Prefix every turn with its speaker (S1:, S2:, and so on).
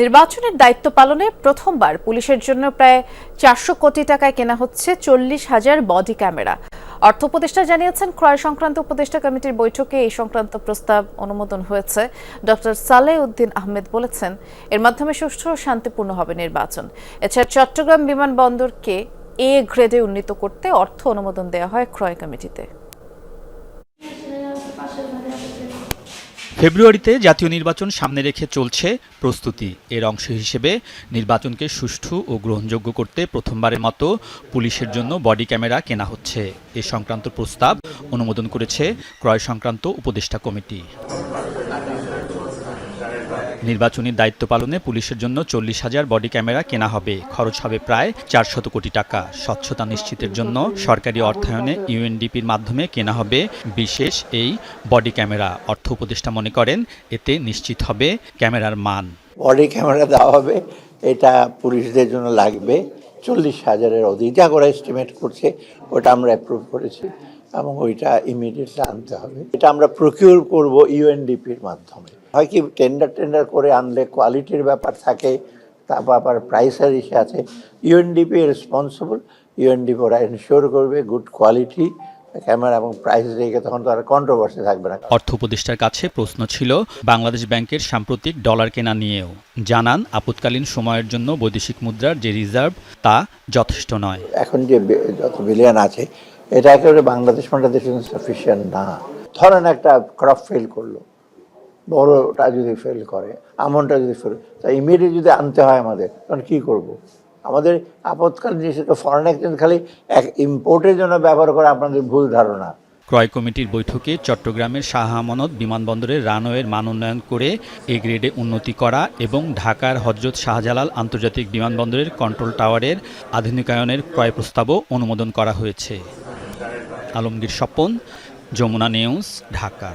S1: নির্বাচনের দায়িত্ব পালনে প্রথমবার পুলিশের জন্য প্রায় চারশো কোটি টাকায় কেনা হচ্ছে চল্লিশ হাজার বডি ক্যামেরা। অর্থ উপদেষ্টা জানিয়েছেন, ক্রয় সংক্রান্ত উপদেষ্টা কমিটির বৈঠকে এই সংক্রান্ত প্রস্তাব অনুমোদন হয়েছে। ডক্টর সালেহ উদ্দিন আহমেদ বলেছেন, এর মাধ্যমে সুষ্ঠু ও শান্তিপূর্ণ হবে নির্বাচন। এছাড়া চট্টগ্রাম বিমানবন্দরকে এ গ্রেডে উন্নীত করতে অর্থ অনুমোদন দেওয়া হয় ক্রয় কমিটিতে।
S2: ফেব্রুয়ারিতে জাতীয় নির্বাচন সামনে রেখে চলছে প্রস্তুতি। এর অংশ হিসেবে নির্বাচনকে সুষ্ঠু ও গ্রহণযোগ্য করতে প্রথমবারের মতো পুলিশের জন্য বডি ক্যামেরা কেনা হচ্ছে। এ সংক্রান্ত প্রস্তাব অনুমোদন করেছে ক্রয় সংক্রান্ত উপদেষ্টা কমিটি। নির্বাচনী দায়িত্ব পালনে পুলিশের জন্য চল্লিশ হাজার বডি ক্যামেরা কেনা হবে। খরচ হবে প্রায় চারশত কোটি টাকা। স্বচ্ছতা নিশ্চিতের জন্য সরকারি অর্থায়নে ইউএনডিপির মাধ্যমে কেনা হবে বিশেষ এই বডি ক্যামেরা। অর্থ উপদেষ্টা মনে করেন, এতে নিশ্চিত হবে ক্যামেরার মান।
S3: বডি ক্যামেরা দেওয়া হবে, এটা পুলিশদের জন্য লাগবে। চল্লিশ হাজারের অধিক, যা করে এস্টিমেট করছে, ওটা আমরা অ্যাপ্রুভ করেছি, এবং ওইটা ইমিডিয়েটলি আনতে হবে। এটা আমরা প্রকিউর করব ইউএনডিপির মাধ্যমে। হয় কি টেন্ডার টেন্ডার করে আনলে কোয়ালিটির ব্যাপার থাকে তারপর আবার প্রাইসের ইসে আছে। ইউএনডিপি রেসপন্সিবল ইউএনডিপি ওরা এনশিওর করবে গুড কোয়ালিটি ক্যামেরা এবং প্রাইস রেখে তখন তো আর কন্ট্রোভার্সি থাকবে না।
S2: অর্থ উপদেষ্টার কাছে প্রশ্ন ছিল বাংলাদেশ ব্যাংকের সাম্প্রতিক ডলার কেনা নিয়েও। জানান আপৎকালীন সময়ের জন্য বৈদেশিক মুদ্রার যে রিজার্ভ তা যথেষ্ট নয়।
S3: এখন যে যত বিলিয়ন আছে এটা একেবারে বাংলাদেশ বাংলাদেশ সাফিসিয়েন্ট না। ধরেন একটা ক্রপ ফেল করল। বড়টা যদি ফেল করে আমনটা যদি ফেল তা ইমিডিয়েট যদি আনতে হয় আমাদের, তখন কী করব। আমাদের আপৎকালীন জিনিসকে ফরেন এক্সচেঞ্জ খালি এক ইম্পোর্টের জন্য ব্যবহার করে আপনাদের ভুল ধারণা।
S2: ক্রয় কমিটির বৈঠকে চট্টগ্রামের শাহ আমানত বিমানবন্দরের রানওয়ের মান উন্নয়ন করে এ গ্রেডে উন্নতি করা এবং ঢাকার হজরত শাহজালাল আন্তর্জাতিক বিমানবন্দরের কন্ট্রোল টাওয়ারের আধুনিকায়নের ক্রয় প্রস্তাবও অনুমোদন করা হয়েছে। আলমগীর স্বপন, যমুনা নিউজ ঢাকা।